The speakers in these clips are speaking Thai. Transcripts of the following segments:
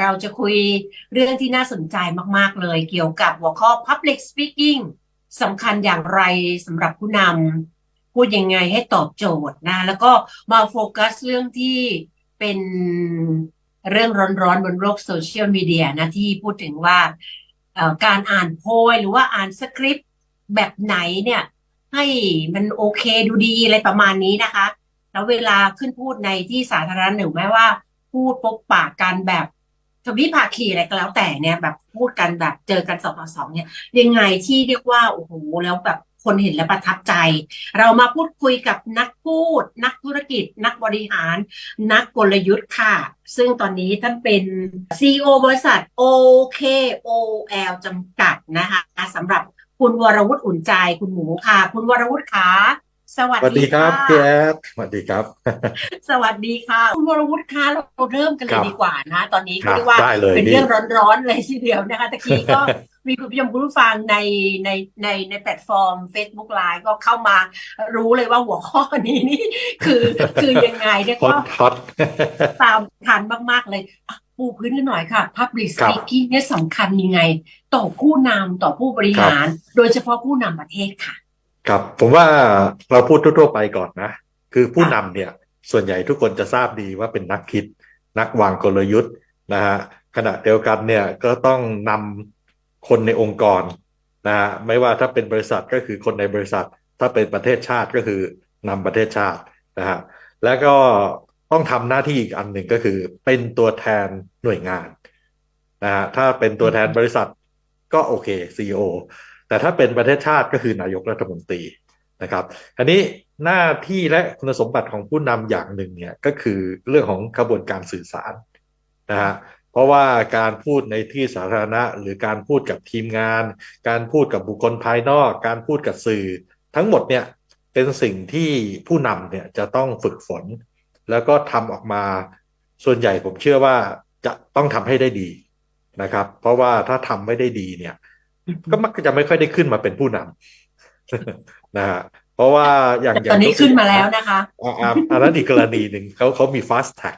เราจะคุยเรื่องที่น่าสนใจมาก ๆ เลย เกี่ยวกับหัวข้อ Public Speaking สำคัญอย่างไรสำหรับผู้นำพูดยังไงให้ตอบโจทย์นะ แล้วก็มาโฟกัสเรื่องที่เป็นเรื่องร้อนๆ บนโลกโซเชียลมีเดียนะ ที่พูดถึงว่าการอ่านโพยหรือว่าอ่านสคริปต์แบบไหนเนี่ย ให้มันโอเคดูดีอะไรประมาณนี้นะคะ แล้วเวลาขึ้นพูดในที่สาธารณะหรือแม้ว่า พูดพบปากกันแบบ ทวิภาคีอะไรก็แล้วแต่เนี่ยแบบพูดกันแบบเจอกันสองต่อสองเนี่ยยังไงที่เรียกว่าโอ้โหแล้วแบบคนเห็นแล้วประทับใจ เรามาพูดคุยกับนักพูด นักธุรกิจ นักบริหาร นักกลยุทธ์ค่ะ ซึ่งตอนนี้ท่านเป็น CEO บริษัท OKOL จำกัดนะคะสำหรับคุณวรวุฒิอุ่นใจคุณหมูค่ะ คุณวรวุฒิคะ สวัสสวัสดีดีครับค่ะพี่แอดสวัสดีครับ สวัสดีค่ะ คุณวรวุฒิคะเราเริ่มกันเลคยรับดีกว่านะตอนนี้ครัก็บเรียกว่าได้เลยเป็นนี่ เรื่องร้อนๆเลยทีเดียวนะคะตะกี้ก็ มีคุณผู้ชมคุณผู้ฟังในในในในแพลตฟอร์ม Facebook Live ก็เข้ามารู้เลยว่าหัวข้อนี้นี่ คือคือยังไงเนี่ยฮอก็ตฮอต ตามทันมากๆเลยอะปูพื้นกันหน่อยค่ะ Public ครับ Speaking เนี่ยสำคัญยังไง ต่อผู้นำต่อผู้บริหาร โดยเฉพาะผู้นำประเทศค่ะ ครับผมว่าเราพูดทั่วๆไปก่อนนะ คือผู้นำเนี่ยส่วนใหญ่ทุกคนจะทราบดีว่าเป็นนักคิด นักวางกลยุทธ์นะฮะขณะเดียวกันเนี่ยก็ต้องนำคนในองค์กรนะฮะไม่ว่าถ้าเป็นบริษัทก็คือคนในบริษัท ถ้าเป็นประเทศชาติก็คือนำประเทศชาตินะฮะแล้วก็ต้องทำหน้าที่อีกอันหนึ่งก็คือ เป็นตัวแทนหน่วยงานนะฮะถ้าเป็นตัวแทนบริษัทก็โอเค CEO แต่ถ้าเป็นประเทศชาติก็คือนายกรัฐมนตรีนะครับอันนี้หน้าที่และคุณสมบัติของผู้นำอย่างหนึ่งเนี่ยก็คือเรื่องของกระบวนการสื่อสารนะฮะเพราะว่าการพูดในที่สาธารณะ หรือการพูดกับทีมงาน การพูดกับบุคคลภายนอก การพูดกับสื่อ ทั้งหมดเนี่ยเป็นสิ่งที่ผู้นำเนี่ยจะต้องฝึกฝน แล้วก็ทำออกมาส่วนใหญ่ผมเชื่อว่าจะต้องทำให้ได้ดีนะครับ เพราะว่าถ้าทำไม่ได้ดีเนี่ย ก็มักจะไม่ค่อยได้ขึ้นมาเป็นผู้นำนะฮะเพราะว่าอย่างแต่ตอนนี้ขึ้นมาแล้วนะคะอ่าอ่าอันนั้นอีกกรณีหนึ่งเขาเขามี fast tag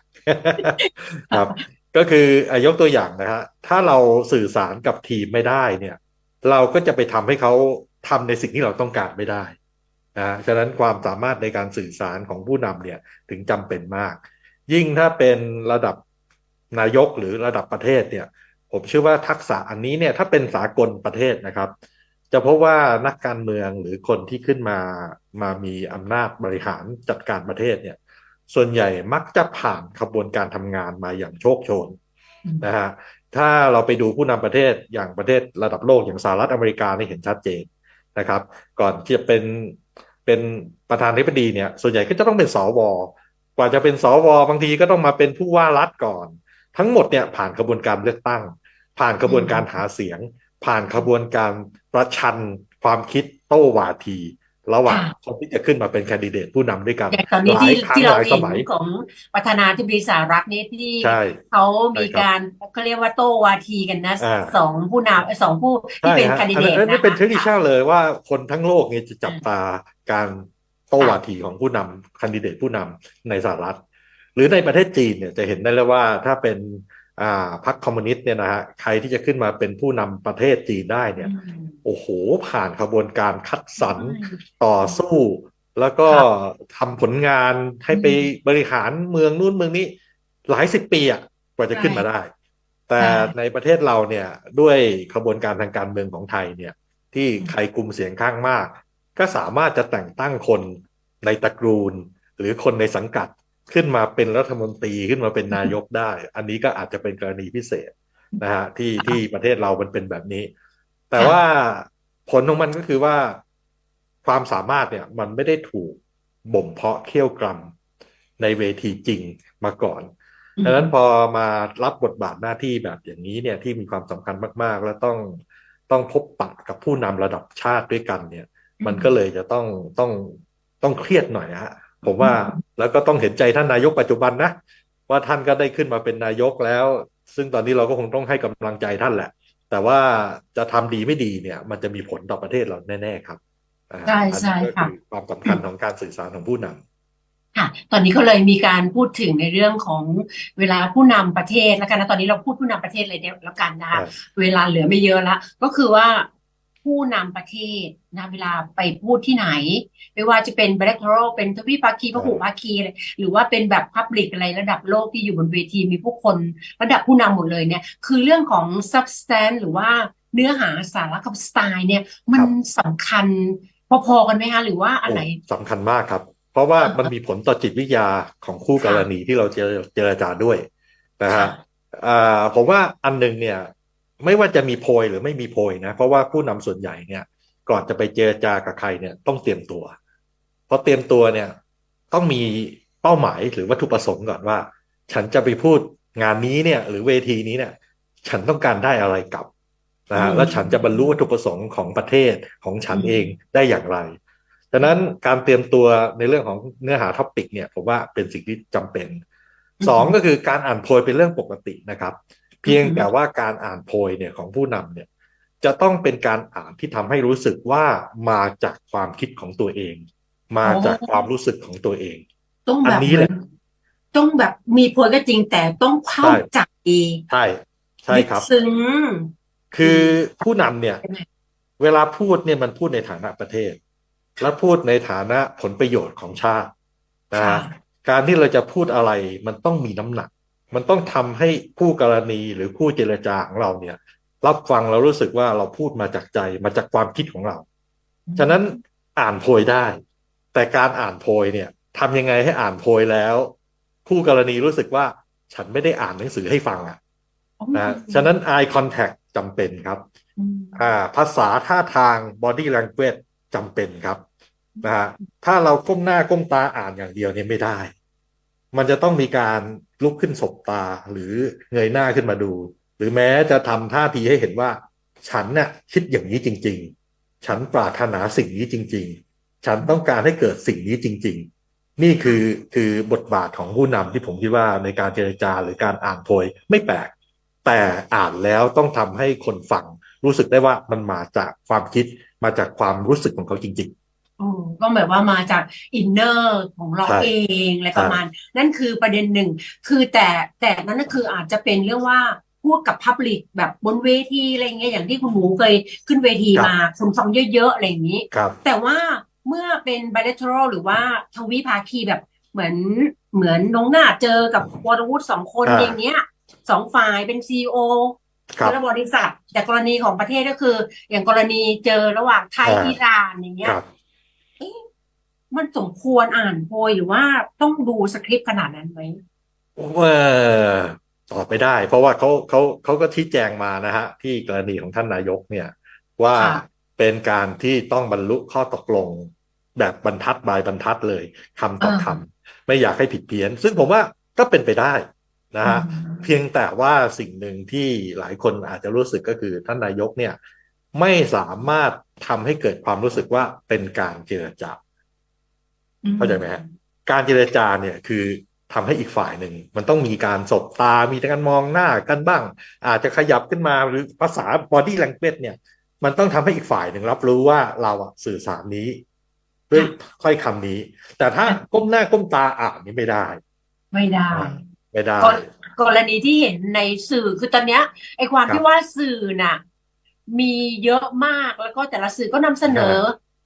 ครับ ก็คืออะยกตัวอย่างนะฮะถ้าเราสื่อสารกับทีมไม่ได้เนี่ย เราก็จะไปทำให้เขาทำในสิ่งที่เราต้องการไม่ได้นะฉะนั้นความสามารถในการสื่อสารของผู้นำเนี่ยถึงจำเป็นมาก ยิ่งถ้าเป็นระดับนายกหรือระดับประเทศเนี่ย ผมเชื่อว่าทักษะอันนี้เนี่ยถ้าเป็นสากลประเทศนะครับ จะพบว่านักการเมืองหรือคนที่ขึ้นมามามีอำนาจบริหารจัดการประเทศเนี่ย ส่วนใหญ่มักจะผ่านขบวนการทำงานมาอย่างโชคโชนอืมนะฮะถ้าเราไปดูผู้นำประเทศอย่างประเทศระดับโลกอย่างสหรัฐอเมริกานี่เห็นชัดเจนนะครับ ก่อนที่จะเป็นเป็นประธานาธิบดีเนี่ย ส่วนใหญ่ก็จะต้องเป็นสวกว่าจะเป็นสวบางทีก็ต้องมาเป็นผู้ว่ารัฐก่อน ทั้งหมดเนี่ยผ่านกระบวนการเลือกตั้ง ผ่านกระบวนการหาเสียง ผ่านกระบวนการประชันความคิดโต้วาที ระหว่างค่ะคนที่จะขึ้นมาเป็นแคนดิเดตผู้นำด้วยกันอย่างตอนนี้หลาที่ยครั้งที่หเราลายสเห็นมัยของประธานาธิบดีสหรัฐนี่ที่ใช่เขามีใช่ครับการเขาเรียกว่าโต้วาทีกันนะอ่าสองผู้นำสองผู้ที่ใช่เป็นฮะแคนดิอันเดนั้นตอันนี้นะเป็นคะเทคนิคเลยว่าคนทั้งโลกเนี่ยจะจับตาการโต้วาทีของผู้นำแคนดิเดตผู้นำในสหรัฐ หรือในประเทศจีนเนี่ยจะเห็นได้เลยว่าถ้าเป็นอ่า พรรคคอมมิวนิสต์เนี่ยนะฮะใครที่จะขึ้นมาเป็นผู้นำประเทศจีนได้เนี่ยอืมโอ้โหผ่านขบวนการคัดสรรใช่ต่อสู้ แล้วก็ครับทำผลงานให้ไปบริหารเมืองนู้นเมืองนี้หลายสิบปีอะกว่าจะขึ้นมาได้ แต่ใช่ในประเทศเราเนี่ยด้วยขบวนการทางการเมืองของไทยเนี่ย ที่ใครกลุ่มเสียงข้างมาก ก็สามารถจะแต่งตั้งคนในตระกูล หรือคนในสังกัด ขึ้นมาเป็นรัฐมนตรีขึ้นมาเป็นนายกได้ อันนี้ก็อาจจะเป็นกรณีพิเศษนะฮะที่ที่ประเทศเรามันเป็นแบบนี้ แต่ว่าผลของมันก็คือว่าความสามารถเนี่ยมันไม่ได้ถูกบ่มเพาะเคี่ยวกรำในเวทีจริงมาก่อนดังนั้นพอมารับบทบาทหน้าที่แบบอย่างนี้เนี่ยที่มีความสำคัญมากๆ และต้องต้องพบปะกับผู้นำระดับชาติด้วยกันเนี่ย มันก็เลยจะต้องต้องต้องเครียดหน่อยฮะ ผมว่าแล้วก็ต้องเห็นใจท่านนายกปัจจุบันนะว่าท่านก็ได้ขึ้นมาเป็นนายกแล้ว ซึ่งตอนนี้เราก็คงต้องให้กำลังใจท่านแหละ แต่ว่าจะทำดีไม่ดีเนี่ย มันจะมีผลต่อประเทศเราแน่ ๆ ครับอ่าใช่อันใช่นี้ก็ค่ะคือความสำคัญของการสื่อสารของผู้นำค่ะ ตอนนี้ก็เลยมีการพูดถึงในเรื่องของเวลาผู้นำประเทศแล้วกันนะตอนนี้เราพูดผู้นำประเทศเลยเนี่ยแล้วกันนะครัคะบเวลาเหลือไม่เยอะละก็คือว่า ผู้นำประเทศนะเวลาไปพูดที่ไหน ไม่ว่าจะเป็น bilateral เป็นทวิภาคีพหุภาคีอะไรหรือว่าเป็นแบบ public อะไรระดับโลกที่อยู่บนเวทีมีผู้คนระดับผู้นำหมดเลยเนี่ย คือเรื่องของ substance หรือว่าเนื้อหาสาระกับสไตล์เนี่ย มันสำคัญพอๆกันไหมคะหรือว่าอันไหนโอ้สำคัญมากครับ เพราะว่าอ่าฮะมันมีผลต่อจิตวิทยาของคู่กรณีที่เราเจรเจรจาด้วยนะค่ะฮะอ่าผมว่าอันหนึ่งเนี่ย ไม่ว่าจะมีโพยหรือไม่มีโพยนะ เพราะว่าผู้นำส่วนใหญ่เนี่ย ก่อนจะไปเจรจากับใครเนี่ยต้องเตรียมตัวเพราะเตรียมตัวเนี่ยต้องมีเป้าหมายหรือวัตถุประสงค์ก่อนว่า ฉันจะไปพูดงานนี้เนี่ย หรือเวทีนี้เนี่ย ฉันต้องการได้อะไรกลับนะฮะอืมแล้วฉันจะบรรลุวัตถุประสงค์ของประเทศของฉันอืมเองได้อย่างไรดังนั้นการเตรียมตัวในเรื่องของเนื้อหาท็อปิกเนี่ยผมว่าเป็นสิ่งที่จำเป็นสองก็คือการอ่านโพยเป็นเรื่องปกตินะครับ เพียงแต่ว่าการอ่านโพยเนี่ยของผู้นำเนี่ยจะต้องเป็นการอ่านที่ทำให้รู้สึกว่ามาจากความคิดของตัวเอง มาจากความรู้สึกของตัวเอง ต้องอัแบนบนี้เหแหมือละนต้องแบบมีโพยก็จริงแต่ต้องเข้าใช่ใจใช่ใช่ครับลึกซึ้งคือผู้นำเนี่ยเป็นไงเวลาพูดเนี่ยมันพูดในฐานะประเทศ และพูดในฐานะผลประโยชน์ของชาตินะค่ะฮะการที่เราจะพูดอะไรมันต้องมีน้ำหนัก มันต้องทำให้ผู้กรณีหรือผู้เจรจาของเราเนี่ย รับฟังเรารู้สึกว่าเราพูดมาจากใจมาจากความคิดของเรา ฉะนั้นอ่านโพยได้ แต่การอ่านโพยเนี่ยทำยังไงให้อ่านโพยแล้ว ผู้กรณีรู้สึกว่าฉันไม่ได้อ่านหนังสือให้ฟังอะนะฉะนั้น eye contact จำเป็นครับอืมอ่าภาษาท่าทาง body language จำเป็นครับนะฮะถ้าเราก้มหน้าก้มตาอ่านอย่างเดียวเนี่ยไม่ได้ มันจะต้องมีการลุกขึ้นสบตาหรือเงยหน้าขึ้นมาดู หรือแม้จะทำท่าทีให้เห็นว่า ฉันน่ะคิดอย่างนี้จริง ๆ ฉันปรารถนาสิ่งนี้จริง ๆ ฉันต้องการให้เกิดสิ่งนี้จริง ๆ นี่คือคือบทบาทของผู้นำที่ผมคิดว่าในการเจรจาหรือการอ่านโพยไม่แปลก แต่อ่านแล้วต้องทำให้คนฟังรู้สึกได้ว่ามันมาจากความคิดมาจากความรู้สึกของเขาจริงโอ้ ก็แบบว่ามาจากอินเนอร์ของเราใช่เองอะไรใช่ประมาณ นั่นคือประเด็นหนึ่ง คือแต่แต่นั่นก็คืออาจจะเป็นเรื่องว่าพูดกับพับลิกแบบบนเวทีอะไรเงี้ยอย่างที่คุณหมูเคยขึ้นเวทีมาคนฟังเยอะๆอะไรอย่างนี้ๆครับแต่ว่าเมื่อเป็น bilateral หรือว่าทวิภาคีแบบเหมือนเหมือนน้องหน้าเจอกับวรวุฒิสองคนอ่าอย่างเงี้ยสองฝ่ายเป็นซีอครับและบริษัทแต่กรณีของประเทศก็คือ อย่างกรณีเจอระหว่างไทยอ่าอิหร่านอย่างเงี้ค ยรับมันสมควรอ่านโพยหรือว่าต้องดูสคริปต์ขนาดนั้นไหมเออตอบไม่ได้ เพราะว่าเขาเขาเขาก็ชี้แจงมานะฮะ ที่กรณีของท่านนายกเนี่ย ว่าค่ะเป็นการที่ต้องบรรลุข้อตกลง แบบบรรทัดบายบรรทัดเลยคำต่อคำไม่อยากให้ผิดเพี้ยน ซึ่งผมว่าก็เป็นไปได้นะฮะอืมเพียงแต่ว่าสิ่งหนึ่งที่หลายคนอาจจะรู้สึกก็คือท่านนายกเนี่ย ไม่สามารถทำให้เกิดความรู้สึกว่าเป็นการเจรจาเข้าใจไหมฮะการเจรจาเนี่ยคือทำให้อีกฝ่ายหนึ่ง มันต้องมีการสบตา มีการมองหน้ากันบ้าง อาจจะขยับขึ้นมาหรือภาษา body language เนี่ย มันต้องทำให้อีกฝ่ายหนึ่งรับรู้ว่าเราอะสื่อสารนี้ ด้วยถ้อยคำนี้ แต่ถ้าก้มหน้าก้มตาอ่านนี่ไม่ได้ ไม่ได้ ไม่ได้ กรกรณีที่เห็นในสื่อคือตอนเนี้ยไอ้ความครับที่ว่าสื่อน่ะ มีเยอะมากแล้วก็แต่ละสื่อก็นำเสนอ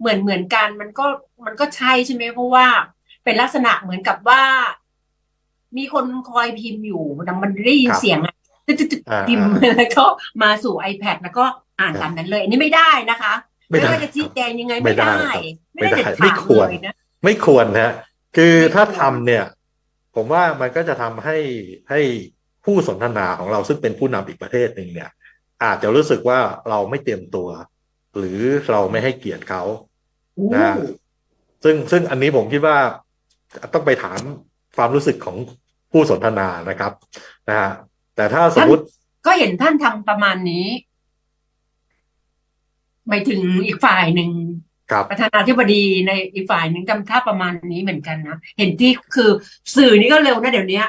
เหมือนเหมือนกันมันก็มันก็ใช่ใช่ไหมเพราะว่าเป็นลักษณะเหมือนกับว่า มีคนคอยพิมพ์อยู่แต่มันได้ยินครับเสียงอะตึ๊ดตึ๊ดตึ๊ดอ่าพิมพ์แล้วก็มาสู่ iPad แล้วก็อ่านตามนั้นเลย อันนี้ไม่ได้นะคะ ไม่ได้ว่าจะชี้แจงยังไงไม่ไม่ได้ได้ครับไม่ได้เด็ดไม่ขาดควรเลยนะไม่ควรนะฮะคือไม่ควรถ้าทำเนี่ย ผมว่ามันก็จะทำให้ให้ผู้สนทนาของเราซึ่งเป็นผู้นำอีกประเทศหนึ่งเนี่ย อาจจะรู้สึกว่าเราไม่เตรียมตัว หรือเราไม่ให้เกียรติเขาโอ้นะซึ่งซึ่งอันนี้ผมคิดว่าต้องไปถามความรู้สึกของผู้สนทนานะครับนะฮะแต่ถ้าสมมติก็เห็นท่านทำประมาณนี้หมายถึงอีกฝ่ายหนึ่งครับประธานาธิบดีในอีกฝ่ายหนึ่งทำท่าประมาณนี้เหมือนกันนะ เห็นที่คือสื่อนี่ก็เร็วนะเดี๋ยวนี้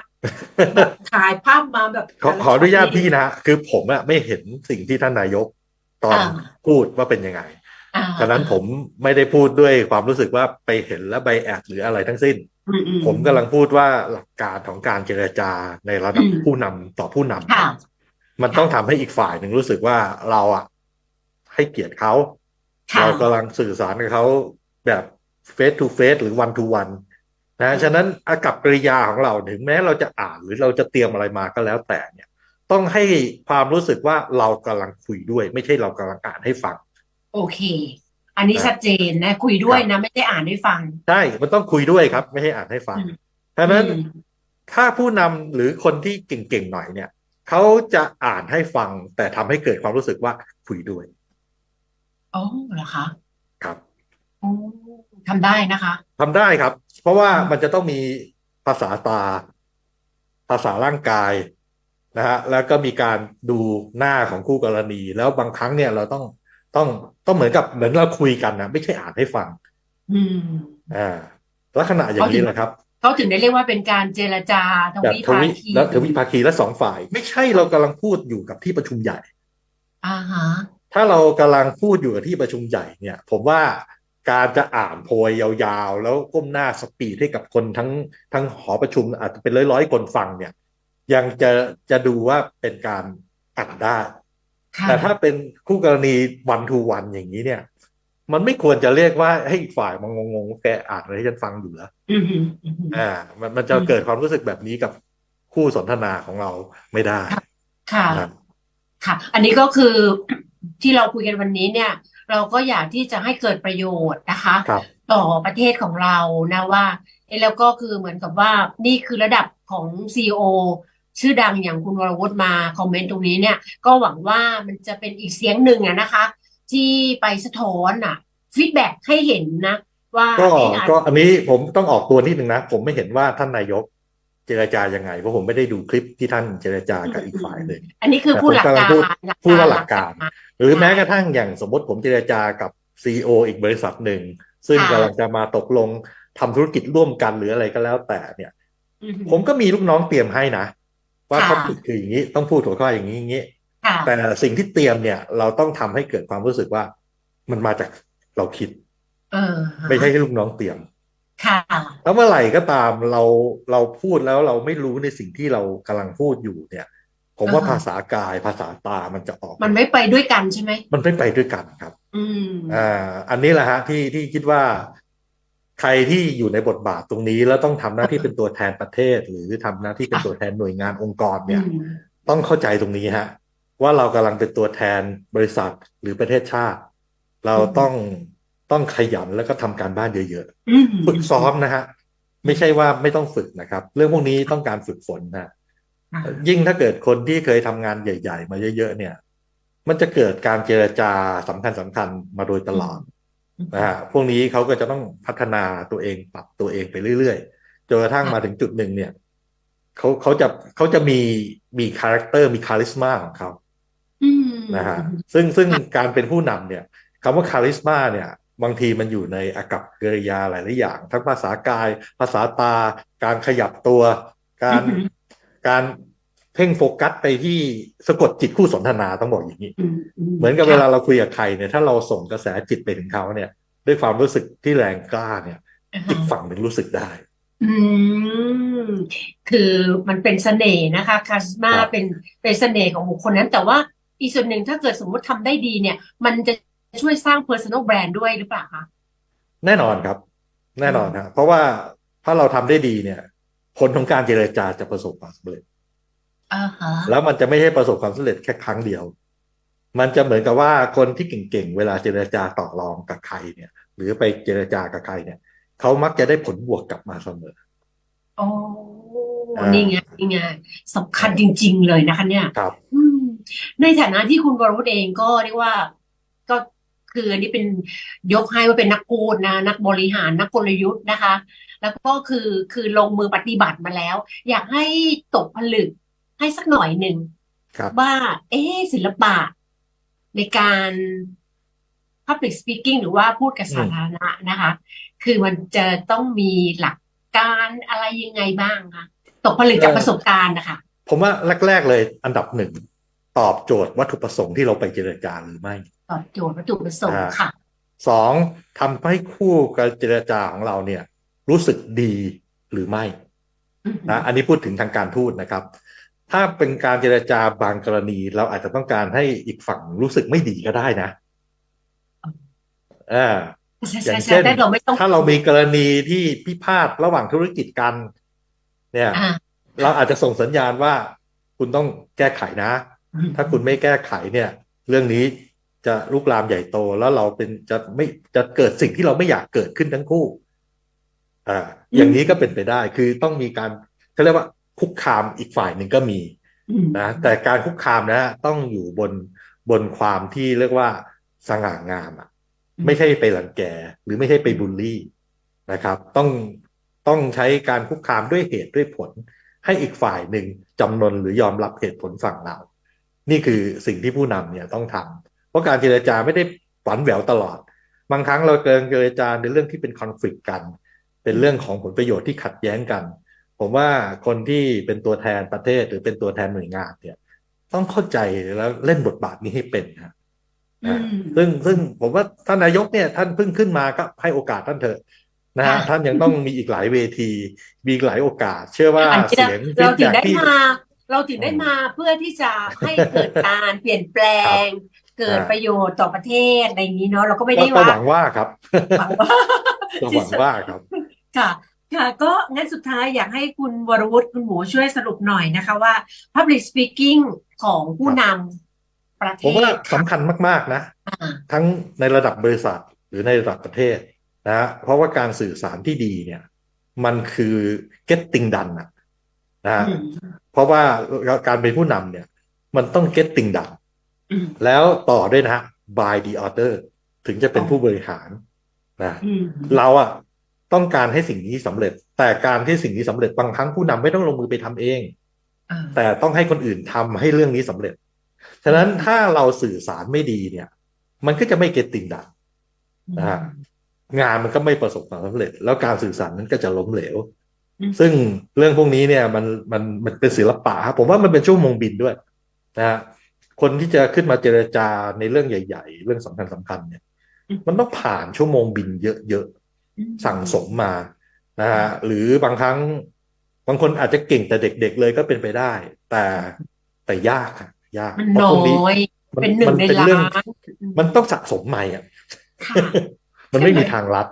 แบบถ่ายภาพมาแบบขอขออนุญาตพี่นะคือผมอะไม่เห็นสิ่งที่ท่านนายกตอนอ่าพูดว่าเป็นยังไงอ่าฉะนั้นผมไม่ได้พูดด้วยความรู้สึกว่าไปเห็นแล้วใบแอดหรืออะไรทั้งสิ้นอืมอืมผมกำลังพูดว่าหลักการของการเจรจาในระดับอืมผู้นำต่อผู้นำค่ะมันต้องทำให้อีกฝ่ายหนึ่งรู้สึกว่าเราอะให้เกียรติเขาค่ะเรากำลังสื่อสารกับเขาแบบเฟส to เฟสหรือวัน to วัน นะฉะนั้นอากับกริยาของเราถึงแม้เราจะอ่านหรือเราจะเตรียมอะไรมาก็แล้วแต่เนี่ยต้องให้ความรู้สึกว่าเรากำลังคุยด้วย ไม่ใช่เรากำลังอ่านให้ฟัง โอเค อันนี้ชัดเจนนะ คุยด้วยนะ ไม่ได้อ่านให้ฟัง ใช่ มันต้องคุยด้วยครับ ไม่ให้อ่านให้ฟังอืมฉะนั้นอืมถ้าผู้นำหรือคนที่เก่งๆหน่อยเนี่ยเขาจะอ่านให้ฟัง แต่ทำให้เกิดความรู้สึกว่าคุยด้วยอ๋อเหรอคะ ครับโอ้ ทำได้นะคะทำได้ครับ เพราะว่าอืมมันจะต้องมีภาษาตา ภาษาร่างกายนะฮะแล้วก็มีการดูหน้าของคู่กรณี แล้วบางครั้งเนี่ยเราต้องต้องต้องเหมือนกับเหมือนเราคุยกันนะไม่ใช่อ่านให้ฟัง อืมอ่าลักษณะอย่างนี้แหละครับเขาถึงได้เรียกว่าเป็นการเจรจาทแบบวิทภาวิคีแล้วทวิภาคีและสองฝ่าย ไม่ใช่เรากำลังพูดอยู่กับที่ประชุมใหญ่อ่าฮะถ้าเรากำลังพูดอยู่กับที่ประชุมใหญ่เนี่ย ผมว่า การจะอ่านโพยยาวๆ แล้วก้มหน้าสปีดให้กับคนทั้งทั้งหอประชุมอาจจะเป็นร้อยๆคนฟังเนี่ย ยังจะจะดูว่าเป็นการอ่านได้ค่ะแต่ถ้าเป็นคู่กรณีวันทูวันอย่างนี้เนี่ย มันไม่ควรจะเรียกว่าให้อีกฝ่ายมางงๆว่าแกอ่านอะไรให้ฉันฟังอยู่แล้วอืมอืมอืมอ่า มันมันจะเกิดความรู้สึกแบบนี้กับคู่สนทนาของเราไม่ได้ ค่ะนะครับค่ะ อันนี้ก็คือที่เราคุยกันวันนี้เนี่ย เราก็อยากที่จะให้เกิดประโยชน์นะคะครับต่อประเทศของเรานะว่าเอ๊ะแล้วก็คือเหมือนกับว่านี่คือระดับของซีอชื่อดังอย่างคุณวรวุฒิมาคอมเมนต์ตรงนี้เนี่ย ก็หวังว่ามันจะเป็นอีกเสียงหนึ่งอะนะคะ ที่ไปสะท้อนอะฟีดแบ็กให้เห็นนะ ว่าก็เอ๊ะอาจก็อันนี้ผมต้องออกตัวนิดนึงนะ ผมไม่เห็นว่าท่านนายก เจรจายังไง เพราะผมไม่ได้ดูคลิปที่ท่านเจรจากับอีกฝ่ายเลย อันนี้คือพูดหลักแต่ผมกากำลังพูดรหลักพูดการว่าหลักการ หรือแม้กระทั่งอย่างสมมติผมเจรจากับซีออีกบริษัทหนึ่ง ซึ่งค่ะกำลังจะมาตกลงทำธุรกิจร่วมกันหรืออะไรก็แล้วแต่เนี่ยอืมผมก็มีลูกน้องเตรียมให้นะ ว่าค่ะเขาพูดคืออย่างนี้ต้องพูดหัวข้ออย่างนี้อย่างนี้ค่ะแต่สิ่งที่เตรียมเนี่ยเราต้องทำให้เกิดความรู้สึกว่ามันมาจากเราคิดเออไม่ใช่ให้ลูกน้องเตรียม ค่ะแล้วเมื่อไหร่ก็ตามเราเราพูดแล้วเราไม่รู้ในสิ่งที่เรากำลังพูดอยู่เนี่ย ผมว่าอ่าฮะภาษากายภาษาตามันจะออก มันไม่ไปด้วยกันใช่ไหมมันไม่ไปด้วยกันครับ อืมอ่าอันนี้แหละฮะที่ที่คิดว่า ใครที่อยู่ในบทบาทตรงนี้แล้วต้องทำหน้าที่เป็นตัวแทนประเทศ หรือทำหน้าที่เป็นตัวแทนหน่วยงานองค์กรเนี่ยอืมต้องเข้าใจตรงนี้ฮะว่าเรากำลังเป็นตัวแทนบริษัทหรือประเทศชาติ เราต้อง ต้องขยันแล้วก็ทำการบ้านเยอะอืมๆฝึกซ้อมนะฮะไม่ใช่ว่าไม่ต้องฝึกนะครับ เรื่องพวกนี้ต้องการฝึกฝนนะค่ะยิ่งถ้าเกิดคนที่เคยทำงานใหญ่ ๆ มาเยอะๆเนี่ย มันจะเกิดการเจรจาสำคัญสำคัญมาโดยตลอดนะฮะพวกนี้เขาก็จะต้องพัฒนาตัวเองปรับตัวเองไปเรื่อยๆจนกระทั่งมาถึงจุดหนึ่งเนี่ยเขาเขาจะเขาจะมีมีคาแรคเตอร์มีคาลิสมาของเขาอืมนะฮะซึ่งซึ่งการเป็นผู้นำเนี่ยคำว่าคาลิสมาเนี่ย บางทีมันอยู่ในอากับกริยาหลายๆอย่าง ทั้งภาษากาย ภาษาตา การขยับตัว การอืมการเพ่งโฟกัสไปที่สะกดจิตคู่สนทนาต้องบอกอย่างนี้อืมเหมือนกับเวลาเราคุยกับใครเนี่ยถ้าเราส่งกระแสจิตไปถึงเขาเนี่ย ด้วยความรู้สึกที่แรงกล้าเนี่ยอ่าอีกฮะฝั่งหนึ่งรู้สึกได้ อืมคือมันเป็นเสน่ห์นะคะคาสมาครับเป็นเป็นเสน่ห์ของบุคคลนั้น แต่ว่าอีกส่วนหนึ่งถ้าเกิดสมมติทำได้ดีเนี่ย มันจะ ช่วยสร้าง personal brand ด้วยหรือเปล่าคะแน่นอนครับ แน่นอนฮะเพราะว่าถ้าเราทำได้ดีเนี่ย ผลของการเจรจาจะประสบความสำเร็จอ่าฮะแล้วมันจะไม่ใช่ประสบความสำเร็จแค่ครั้งเดียว มันจะเหมือนกับว่าคนที่เก่งๆ เวลาเจรจาต่อรองกับใครเนี่ย หรือไปเจรจากับใครเนี่ย เขามักจะได้ผลบวกกลับมาเสมอโอ้อ่านี่นี่ไงนี่ไงสำคัญจริง ๆ เลยนะคะเนี่ย ครับอืมในฐานะที่คุณวรวุฒิเองก็เรียกว่าก็ คืออันนี้เป็นยกให้ว่าเป็นนักพูดนะ นักบริหารนักกลยุทธ์นะคะ แล้วก็คือคือลงมือปฏิบัติมาแล้ว อยากให้ตกผลึกให้สักหน่อยหนึ่งครับว่า เอ๊ะศิลปะ ในการ public speaking หรือว่าพูดกับสาธารณะนะคะ คือมันจะต้องมีหลักการอะไรยังไงบ้างคะตกผลึกจากประสบการณ์นะคะ ผมว่าแรก ๆ เลยอันดับหนึ่ง ตอบโจทย์วัตถุประสงค์ที่เราไปเจรจาหรือไม่ ตอบโจทย์วัตถุประสงค์อ่าค่ะสองทำให้คู่การเจรจาของเราเนี่ย รู้สึกดีหรือไม่อืมนะอันนี้พูดถึงทางการทูตนะครับ ถ้าเป็นการเจรจาบางกรณี เราอาจจะต้องการให้อีกฝั่งรู้สึกไม่ดีก็ได้นะอ่าใช่อย่าใช่งใช่เช่นแต่เราไม่ต้องถ้าเรามีกรณีที่พิพาทระหว่างธุรกิจกัน เนี่ยอ่าเราอาจจะส่งสัญญาณว่าคุณต้องแก้ไขนะ ถ้าคุณไม่แก้ไขเนี่ย เรื่องนี้จะลุกลามใหญ่โตแล้วเราเป็นจะไม่จะเกิดสิ่งที่เราไม่อยากเกิดขึ้นทั้งคู่ อ่า อย่างนี้ก็เป็นไปได้ คือต้องมีการเขาเรียกว่าคุกคามอีกฝ่ายหนึ่งก็มีอืมนะแต่การคุกคามนะต้องอยู่บนบนความที่เรียกว่าสง่างามอะ ไม่ใช่ไปรังแกหรือไม่ใช่ไปบูลลี่นะครับ ต้องต้องใช้การคุกคามด้วยเหตุด้วยผล ให้อีกฝ่ายหนึ่งจำนนหรือยอมรับเหตุผลฝั่งเรา นี่คือสิ่งที่ผู้นำเนี่ยต้องทำเพราะการเจรจาไม่ได้ฝันแหววตลอด บางครั้งเราเกินเจรจาในเรื่องที่เป็นคอนฟ lict กัน เป็นเรื่องของผลประโยชน์ที่ขัดแย้งกัน ผมว่าคนที่เป็นตัวแทนประเทศหรือเป็นตัวแทนหน่วยงานเนี่ย ต้องเข้าใจแล้วเล่นบทบาทนี้ให้เป็นนะอืมซึ่งซึ่งผมว่าท่านนายกเนี่ยท่านเพิ่งขึ้นมาก็ให้โอกาสท่านเถอะนะฮะค่ะท่านยังต้องมีอีกหลายเวที มีอีกหลายโอกาส เชื่อว่าอันนี้เสียงเราถึง feedback ได้ที่มา เราถึงได้มาเพื่อที่จะให้เกิดการเปลี่ยนแปลง เกิดอ่าประโยชน์ต่อประเทศอะไรอย่างนี้เนาะเราก็ไม่ก็ได้ก็ว่าหวังว่าครับหวังว่าก็หวังว่าครับค่ะค่ะก็งั้นสุดท้ายอยากให้คุณวรวุฒิคุณหมูช่วยสรุปหน่อยนะคะว่า public speaking ของผู้นำประเทผมว่าศสำคัญมากๆนะอ่าทั้งในระดับบริษัทหรือในระดับประเทศนะฮะเพราะว่าการสื่อสารที่ดีเนี่ย มันคือ getting done นะ นะฮะอืมเพราะว่าการเป็นผู้นำเนี่ย มันต้อง getting done อืมแล้วต่อด้วยนะฮะ by the order ถึงจะเป็นผู้บริหารนะอืมเราอะต้องการให้สิ่งนี้สำเร็จ แต่การที่สิ่งนี้สำเร็จบางครั้งผู้นำไม่ต้องลงมือไปทำเองอ่าแต่ต้องให้คนอื่นทำให้เรื่องนี้สำเร็จ ฉะนั้นถ้าเราสื่อสารไม่ดีเนี่ย มันก็จะไม่เก็ตติงดังนะฮะงานมันก็ไม่ประสบความสำเร็จ แล้วการสื่อสารนั้นก็จะล้มเหลวอืม ซึ่งเรื่องพวกนี้เนี่ยมันมันมันเป็นศิลปะครับผมว่ามันเป็นชั่วโมงบินด้วยนะฮะคนที่จะขึ้นมาเจรจาในเรื่องใหญ่ ๆ เรื่องสำคัญสำคัญเนี่ย มันต้องผ่านชั่วโมงบินเยอะๆสั่งสมมานะฮะหรือบางครั้งบางคนอาจจะเก่งแต่เด็กๆเลยก็เป็นไปได้ แต่แต่ยากอะยากมันเพราะน้พวกนี้อยมัเป็นหนึ่งในเป็นล้าเรื่องนมันต้องสะสมใหม่อะค่ะมันไม่มีใช่ไหมทางลัด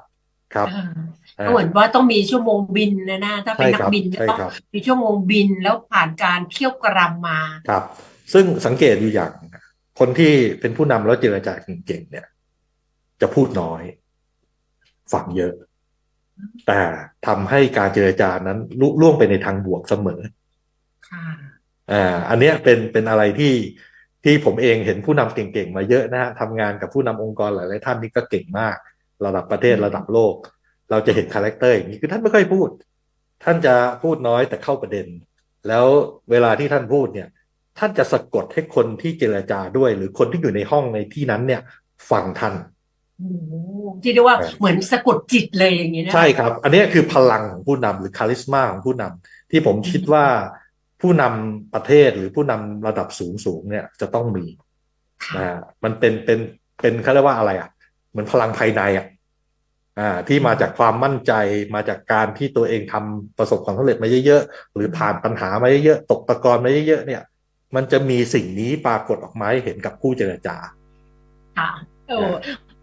ครับอ่าอ่า ก็เหมือนว่าต้องมีชั่วโมงบินนะนะถ้าเป็นใช่นัคกรับบินก็ใช่ต้องครับมีชั่วโมงบินแล้วผ่านการเคี่ยวกรำมาครับ ซึ่งสังเกตอยู่อย่างนะคนที่เป็นผู้นำแล้วเจรจาเก่งๆเนี่ย จะพูดน้อยฟังเยอะ แต่ทำให้การเจรจานั้นลุล่วงไปในทางบวกเสมอค่ะอ่าอันเนี้ยเป็นเป็นอะไรที่ที่ผมเองเห็นผู้นำเก่งๆมาเยอะนะฮะทำงานกับผู้นำองค์กรหลายๆท่านนี่ก็เก่งมาก ระดับประเทศระดับโลก เราจะเห็นคาแรคเตอร์อย่างนี้คือท่านไม่ค่อยพูด ท่านจะพูดน้อยแต่เข้าประเด็น แล้วเวลาที่ท่านพูดเนี่ย ท่านจะสะกดให้คนที่เจรจาด้วย หรือคนที่อยู่ในห้องในที่นั้นเนี่ยฟังท่านโอ้โหที่เรียกว่าเออเหมือนสะกดจิตเลยอย่างนี้นะใช่ครับ อันเนี้ยคือพลังของผู้นำหรือคาลิสมาของผู้นำที่ผมคิดว่าผู้นำประเทศหรือผู้นำระดับสูงสูงๆเนี่ยจะต้องมีค่ะนะฮะมันเป็นเป็นเป็นเขาเรียกว่าอะไรอะเหมือนพลังภายในอะ อ่าที่มาจากความมั่นใจมาจากการที่ตัวเองทำประสบความสำเร็จมาเยอะๆหรือผ่านปัญหามาเยอะๆตกตะกอนมาเยอะๆเนี่ย มันจะมีสิ่งนี้ปรากฏออกมาให้เห็นกับผู้เจรจาค่ะโอ้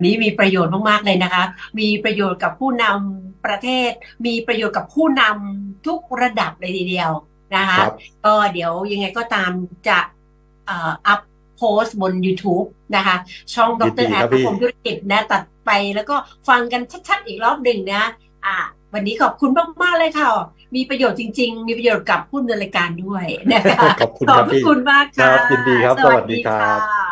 นี้มีประโยชน์มากๆเลยนะคะ มีประโยชน์กับผู้นำประเทศ มีประโยชน์กับผู้นำทุกระดับเลยทีเดียวนะคะครับก็เดี๋ยวยังไงก็ตามจะเอ่ออัพโพสต์บน YouTube นะคะ ช่องดยินดีรแอครัดบพี่คมธุรกิจนะตัด ไปแล้วก็ฟังกันชัดๆอีกรอบหนึ่งนะอ่าวันนี้ขอบคุณมากๆเลยค่ะ มีประโยชน์จริง ๆ มีประโยชน์กับผู้ดำเนินรายการด้วยนะคะขอบคุณขคอรับบพระพี่คุณมากครัค่ะบยินดีครับ สวัสดีสวัสดีครับค่ะ